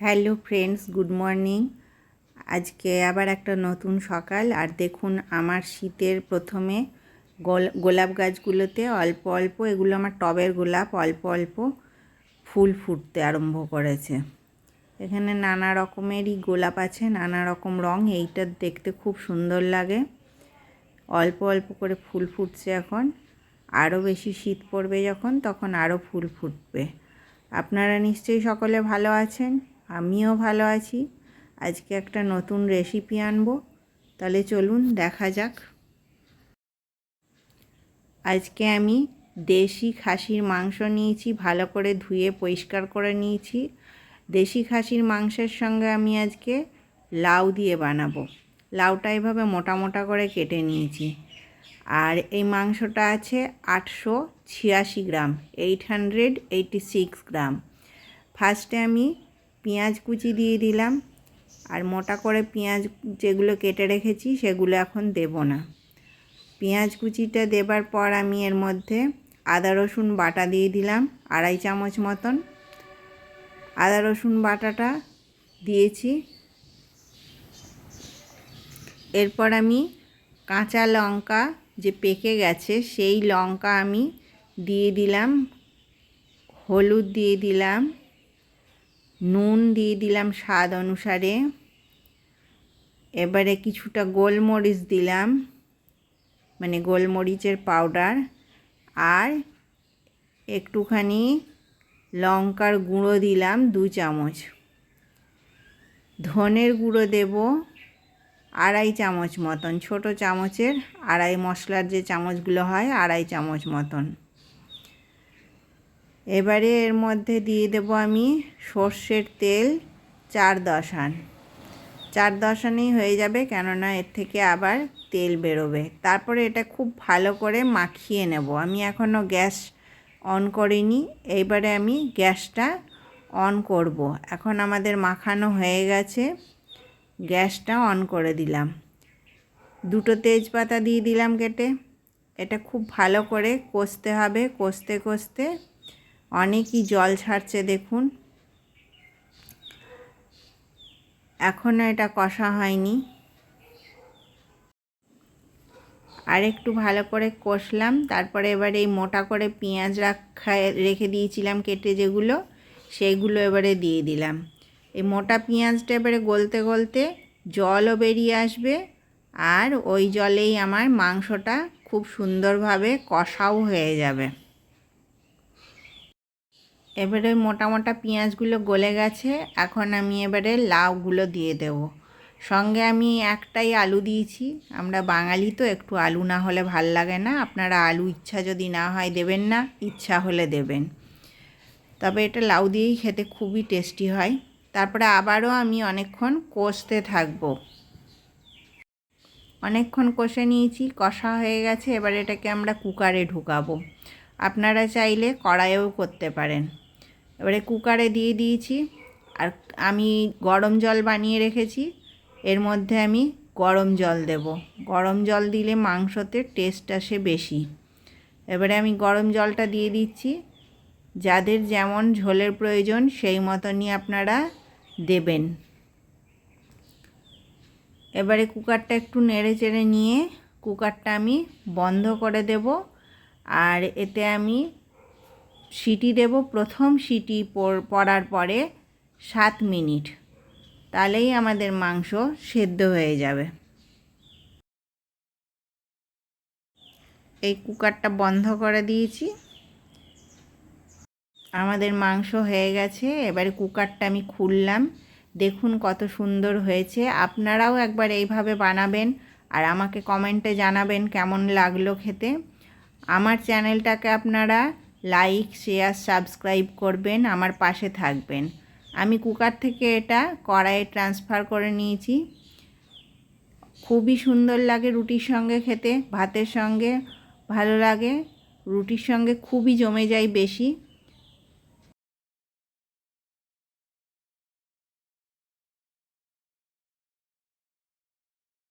Hello friends, good morning. আজকে আবার একটা নতুন সকাল। আর দেখুন, আমার শীতের প্রথমে গোল- গোলাপ গাছগুলোতে অল্প অল্প, এগুলো আমার টবের গোলাপ, অল্প অল্প ফুল ফুটতে আরম্ভ করেছে। এখানে নানা রকমেরই গোলাপ আছে, নানা রকম রং। এইটা দেখতে খুব সুন্দর লাগে। অল্প অল্প করে ফুল ফুটছে এখন। আরও বেশি শীত পড়বে যখন, তখন আরও ফুল ফুটবে। আপনারা নিশ্চয়ই সকলে ভালো আছেন। আমিও ভালো আছি। আজকে একটা নতুন রেসিপি আনব। তাহলে চলুন দেখা যাক। আজকে আমি দেশি খাসির মাংস নিয়েছি, ভালো করে ধুয়ে পরিষ্কার করে নিয়েছি। দেশি খাসির মাংসের সঙ্গে আমি আজকে লাউ দিয়ে বানাবো। লাউটা এভাবে মোটা মোটা করে কেটে নিয়েছি। আর এই মাংসটা আছে আটশো ছিয়াশি gram eight hundred eighty six gram. ফার্স্টে আমি পেঁয়াজ কুচি দিয়ে দিলাম। আর মোটা করে পেঁয়াজ যেগুলো কেটে রেখেছি সেগুলো এখন দেব না। পেঁয়াজ কুচিটা দেবার পর আমি এর মধ্যে আদা, রসুন বাটা দিয়ে দিলাম, আড়াই চামচ মতন। আদা, রসুন বাটাটা দিয়েছি। এরপর আমি কাঁচা লঙ্কা যে পেকে গেছে সেই লঙ্কা আমি দিয়ে দিলাম, হলুদ দিয়ে দিলাম। নুন দিয়ে দিলাম স্বাদ অনুসারে। এবারে কিছুটা গোলমরিচ দিলাম মানে গোলমরিচের পাউডার, আর একটুখানি লঙ্কার গুঁড়ো দিলাম দু চামচ। ধনের গুঁড়ো দেব আড়াই চামচ মতন, ছোট চামচের আড়াই মশলার যে চামচগুলো হয় আড়াই চামচ মতন। এবারে এর মধ্যে দিয়ে দেব আমি সর্ষের তেল, চার দশান। চার দশানেই হয়ে যাবে কেননা এর থেকে আবার তেল বেরোবে। তারপরে এটা খুব ভালো করে মাখিয়ে নেব। আমি এখনও গ্যাস অন করিনি, এইবারে আমি গ্যাসটা অন করব। এখন আমাদের মাখানো হয়ে গেছে, গ্যাসটা অন করে দিলাম। দুটো তেজপাতা দিয়ে দিলাম কেটে। এটা খুব ভালো করে কষতে হবে, কষতে কষতে অনেকই জল ছাড়ছে, দেখুন। এখনও এটা কষা হয়নি। আর একটু ভালো করে কষলাম, তারপরে এবারে এই মোটা করে পেঁয়াজ রাখা, রেখে দিয়েছিলাম কেটে যেগুলো সেইগুলো এবারে দিয়ে দিলাম। এই মোটা পেঁয়াজটা এবারে গলতে গলতে জলও বেরিয়ে আসবে, আর ওই জলেই আমার মাংসটা খুব সুন্দরভাবে কষাও হয়ে যাবে। এবারে মোটা মোটা পেঁয়াজগুলো গলে গেছে, এখন আমি এবারে লাউগুলো দিয়ে দেব। সঙ্গে আমি একটাই আলু দিয়েছি, আমরা বাঙালি তো, একটু আলু না হলে ভালো লাগে না, আপনারা আলু ইচ্ছা যদি না হয় দেবেন না, ইচ্ছা হলে দেবেন। তবে এটা লাউ দিয়েই খেতে খুবই টেস্টি হয়। তারপরে আবারও আমি অনেকক্ষণ কষতে থাকব। অনেকক্ষণ কষে নিয়েছি, কষা হয়ে গেছে, এবার এটাকে আমরা কুকারে ঢুকাবো। আপনারা চাইলে কড়াইয়েও করতে পারেন। এবারে কুকারে দিয়ে দিয়েছি আর আমি গরম জল বানিয়ে রেখেছি। এর মধ্যে আমি গরম জল দেব। গরম জল দিলে মাংসতে টেস্ট আসে বেশি। এবারে আমি গরম জলটা দিয়ে দিচ্ছি। যাদের যেমন ঝোলের প্রয়োজন সেই মতনই আপনারা দেবেন। এবারে কুকারটা একটু নেড়ে চেড়ে নিয়ে কুকারটা আমি বন্ধ করে দেব। আর এতে আমি সিটি দেব। প্রথম সিটি পড়ার পরে সাত মিনিট। তাহলেই আমাদের মাংস সেদ্ধ হয়ে যাবে। এই কুকারটা বন্ধ করে দিয়েছি। আমাদের মাংস হয়ে গেছে। এবারে কুকারটা আমি খুললাম। দেখুন কত সুন্দর হয়েছে। আপনারাও একবার এইভাবে বানাবেন আর আমাকে কমেন্টে জানাবেন কেমন লাগল খেতে। আমার চ্যানেলটাকে আপনারা লাইক শেয়ার সাবস্ক্রাইব করবেন, আমার পাশে থাকবেন। আমি কুকার থেকে এটা কড়াইয়ে ট্রান্সফার করে নিয়েছি। খুবই সুন্দর লাগে রুটির সঙ্গে খেতে, ভাতের সঙ্গে ভালো লাগে। রুটির সঙ্গে খুবই জমে যায় বেশি।